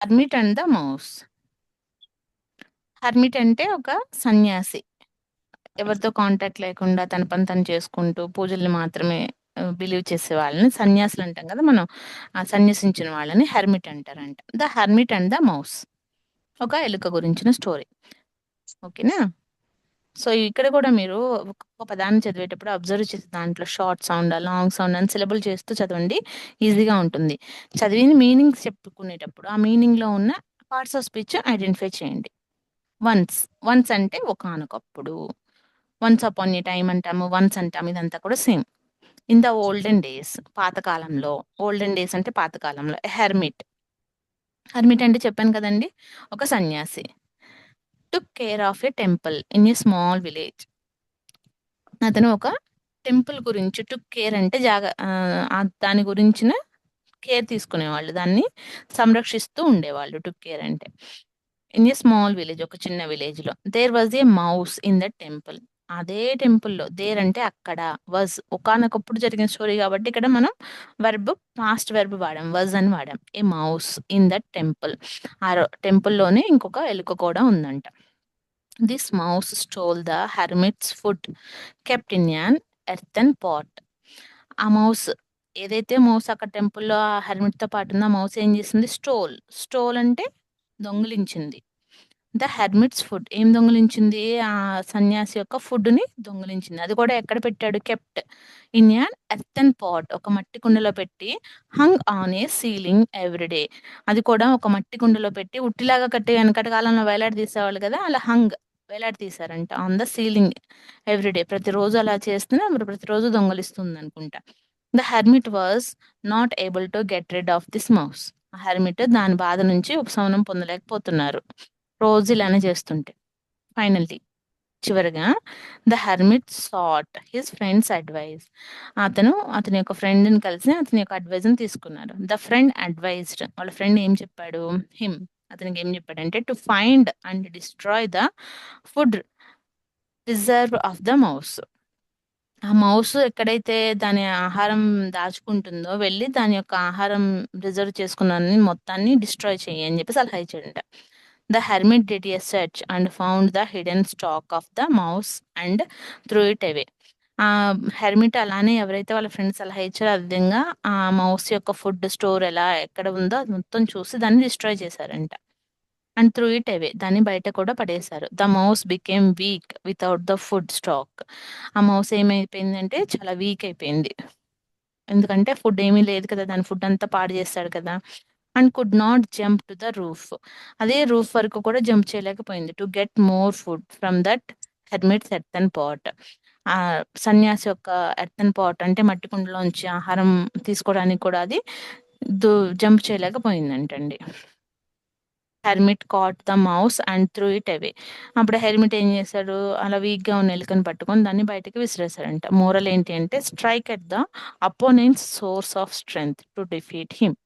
Hermit and the mouse. Hermit అంటే ఒక సన్యాసి. ఎవరితో కాంటాక్ట్ లేకుండా తన పని తను చేసుకుంటూ పూజల్ని మాత్రమే బిలీవ్ చేసే వాళ్ళని సన్యాసులు అంటాం కదా మనం ఆ వాళ్ళని హెర్మిట్ అంటారంట. The hermit and the mouse. ఒక ఎలుక గురించిన స్టోరీ. ఓకేనా? సో ఇక్కడ కూడా మీరు ఒక పదాన్ని చదివేటప్పుడు అబ్జర్వ్ చేసే దాంట్లో షార్ట్ సౌండ్ లాంగ్ సౌండ్ అని సిలబుల్ చేస్తూ చదవండి. ఈజీగా ఉంటుంది. చదివిన మీనింగ్స్ చెప్పుకునేటప్పుడు ఆ మీనింగ్లో ఉన్న పార్ట్స్ ఆఫ్ స్పీచ్ ఐడెంటిఫై చేయండి. వన్స్ వన్స్ అంటే ఒకనొకప్పుడు. వన్స్ అపాన్ ఏ టైం అంటాము వన్స్ అంటాము ఇదంతా కూడా same. In the olden days పాతకాలంలో ఓల్డెన్ డేస్ అంటే పాతకాలంలో హెర్మిట్. హెర్మిట్ అంటే చెప్పాను కదండి ఒక సన్యాసి. Took care of a temple in a small village అతను ఒక టెంపుల్ గురించి టుక్ కేర్ అంటే జాగా దాని గురించిన కేర్ తీసుకునేవాళ్ళు. దాన్ని సంరక్షిస్తూ ఉండేవాళ్ళు టుక్ కేర్ అంటే. ఇన్ ఏ స్మాల్ విలేజ్ ఒక చిన్న విలేజ్లో. There was a mouse in the temple అదే టెంపుల్లో దేర్ అంటే అక్కడ. వజ్ ఒకనొకప్పుడు జరిగిన స్టోరీ కాబట్టి ఇక్కడ మనం వెర్బ్ పాస్ట్ వెర్బ్ వాడాం. వజ్ అని వాడాం. A mouse in that temple ఆ టెంపుల్లోనే ఇంకొక ఎలుక కూడా ఉందంట. This mouse stole the hermit's food kept in an earthen pot ఆ మౌస్ ఏదైతే మౌస్ అక్కడ టెంపుల్లో ఆ హెర్మిట్తో పాటు ఉందో ఆ మౌస్ ఏం చేసింది? స్టోల్ స్టోల్ అంటే దొంగిలించింది. ద హెర్మిట్స్ ఫుడ్ ఏం దొంగిలించింది? ఆ సన్యాసి యొక్క ఫుడ్ని దొంగిలించింది. అది కూడా ఎక్కడ పెట్టాడు? Kept in an earthen pot ఒక మట్టి కుండలో పెట్టి hung on a ceiling everyday అది కూడా ఒక మట్టి కుండలో పెట్టి ఉట్టిలాగా కట్టి వెనకటి కాలంలో వేలాడి తీసేవాళ్ళు కదా అలా హంగ్ వేలాడతీసారంట ఆన్ ద సీలింగ్ ఎవ్రీడే ప్రతిరోజు అలా చేస్తేనే మరి ప్రతిరోజు దొంగలిస్తుంది అనుకుంటా the hermit was not able to get rid of this mouse. ఆ హెర్మిట్ దాని బాధ నుంచి ఉపశమనం పొందలేకపోతున్నారు. రోజు ఇలానే చేస్తుంటే. ఫైనల్లీ చివరిగా the hermit sought his friend's advice అతను అతని యొక్క ఫ్రెండ్ని కలిసి అతని యొక్క అడ్వైజ్ని తీసుకున్నారు. The friend advised. వాళ్ళ ఫ్రెండ్ ఏం చెప్పాడు? హిమ్. అతనికి ఏం చెప్పాడంటే to find and destroy the food reserve of the mouse ఆ మౌస్ ఎక్కడైతే దాని ఆహారం దాచుకుంటుందో వెళ్ళి దాని యొక్క ఆహారం రిజర్వ్ చేసుకున్న మొత్తాన్ని డిస్ట్రాయ్ చేయి అని చెప్పి సలహా ఇచ్చాడంట. The hermit did a search and found the hidden stock of the mouse and threw it away ఆ హెర్మిట్ అలానే ఎవరైతే వాళ్ళ ఫ్రెండ్స్ సలహా ఇచ్చారో ఆ విధంగా ఆ మౌస్ యొక్క ఫుడ్ స్టోర్ ఎలా ఎక్కడ ఉందో అది మొత్తం చూసి దాన్ని డిస్ట్రాయ్ చేశారంట. అండ్ త్రూ ఇట్ అవే దాన్ని బయట కూడా పడేశారు. The mouse became weak without the food stock. ఆ మౌస్ ఏమైపోయిందంటే చాలా వీక్ అయిపోయింది. ఎందుకంటే ఫుడ్ ఏమీ లేదు కదా దాని ఫుడ్ అంతా పాడు చేస్తాడు కదా. And could not jump to the roof. అదే రూఫ్ వరకు కూడా జంప్ చేయలేకపోయింది. To get more food from that hermit set and pot. ఆ సన్యాసి యొక్క ఎర్తన్ పాట్ అంటే మట్టి కుండలోంచి ఆహారం తీసుకోవడానికి కూడా అది jump చేయలేకపోయిందంటండి. Hermit caught the mouse and threw it away. అప్పుడు హెర్మిట్ ఏం చేశాడు? అలా వీక్గా ఉన్న ఎలుకని పట్టుకొని దాన్ని బయటకి విసిరేశాడంట. మోరల్ ఏంటి అంటే strike at the opponent's source of strength to defeat him.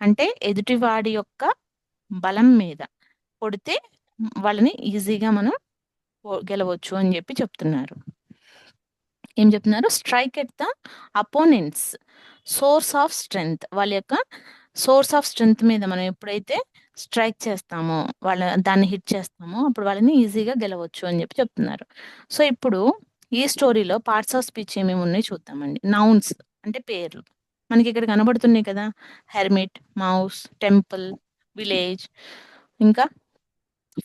అంటే ఎదుటివాడి యొక్క బలం మీద కొడితే వాళ్ళని ఈజీగా మనం గెలవచ్చు అని చెప్పి చెప్తున్నారు. ఏం చెప్తున్నారు? Strike at the opponents source of strength వాళ్ళ యొక్క సోర్స్ ఆఫ్ స్ట్రెంగ్త్ మీద మనం ఎప్పుడైతే స్ట్రైక్ చేస్తామో వాళ్ళ దాన్ని హిట్ చేస్తామో అప్పుడు వాళ్ళని ఈజీగా గెలవచ్చు అని చెప్పి చెప్తున్నారు. సో ఇప్పుడు ఈ స్టోరీలో పార్ట్స్ ఆఫ్ స్పీచ్ ఏమేమి ఉన్నాయి చూద్దామండి. నౌన్స్ అంటే పేర్లు. మనకి ఇక్కడ కనబడుతున్నాయి కదా? హెర్మిట్ మౌస్ టెంపుల్ విలేజ్ ఇంకా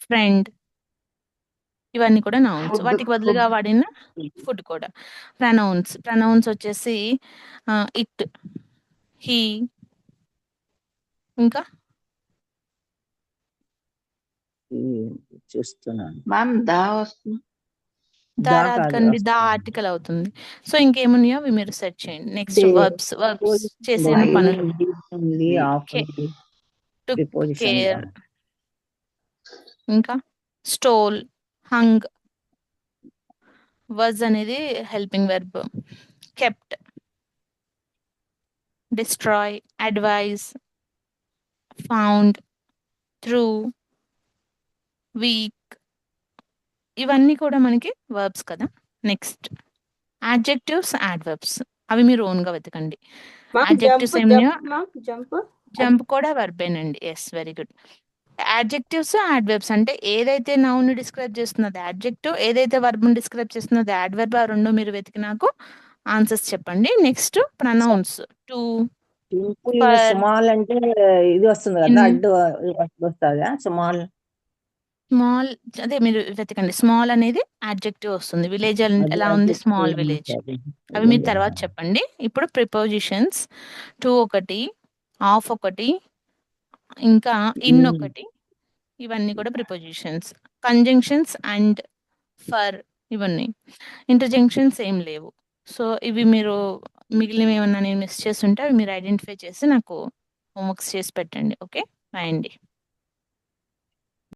ఫ్రెండ్ ఇవన్నీ కూడా నౌన్స్ వాటికి బదులుగా వాడిన ఫుడ్ కూడా. ప్రనౌన్స్ ప్రనౌన్స్ వచ్చేసి ఇట్ హీ ఇంకా? చూస్తున్నాను? మ్యామ్ దా వస్తుంది. ఆర్టికల్ అవుతుంది. సో ఇంకేమున్నాయో అవి మీరు సెర్చ్ చేయండి. నెక్స్ట్ వర్బ్స్ వర్బ్స్ చేసే పనులు. To care. ఇంకా? స్టోల్. హంగ్ వజ్ అనేది helping verb kept destroy advise found threw week ఇవన్నీ కూడా మనకి వర్బ్స్ కదా. నెక్స్ట్ యాడ్జెక్టివ్స్ యాడ్వర్బ్స్ అవి మీరు ఓన్గా వెతకండి. మ్యామ్ Adjectives జంప్ కూడా వర్బేనండి. Yes. Very good. Adjectives, adverbs అంటే ఏదైతే నౌన్‌ని డిస్క్రైబ్ చేస్తుందో అది యాడ్జెక్టివ్. ఏదైతే వర్బ్‌ని డిస్క్రైబ్ చేస్తుందో అది యాడ్వర్బ్. ఆ 2 మీరు వెతికి నాకు ఆన్సర్స్ చెప్పండి. నెక్స్ట్ ప్రొనౌన్స్ టు, స్మాల్ అంటే ఇది వస్తుంది కదా అడ్డు వస్తుందా స్మాల్ స్మాల్ అదే మీరు వెతకండి. స్మాల్ అనేది యాడ్జెక్టివ్ వస్తుంది. విలేజ్ ఎల్ ఉంది స్మాల్ విలేజ్. అవి మీరు తర్వాత చెప్పండి. ఇప్పుడు ప్రిపోజిషన్స్ టు ఒకటి, ఆఫ్ ఒకటి, ఇంకా ఇన్. ఒకటి. ఇవన్నీ కూడా ప్రిపోజిషన్స్. కంజంక్షన్స్ అండ్ ఫర్ ఇవన్నీ. ఇంటర్జంక్షన్స్ ఏం లేవు. సో, ఇవి మీరు మిగిలినవి ఏమన్నా నేను మిస్ చేసుంటే అవి మీరు ఐడెంటిఫై చేసి నాకు హోంవర్క్స్ చేసి పెట్టండి. ఓకే. బాయ్ అండి.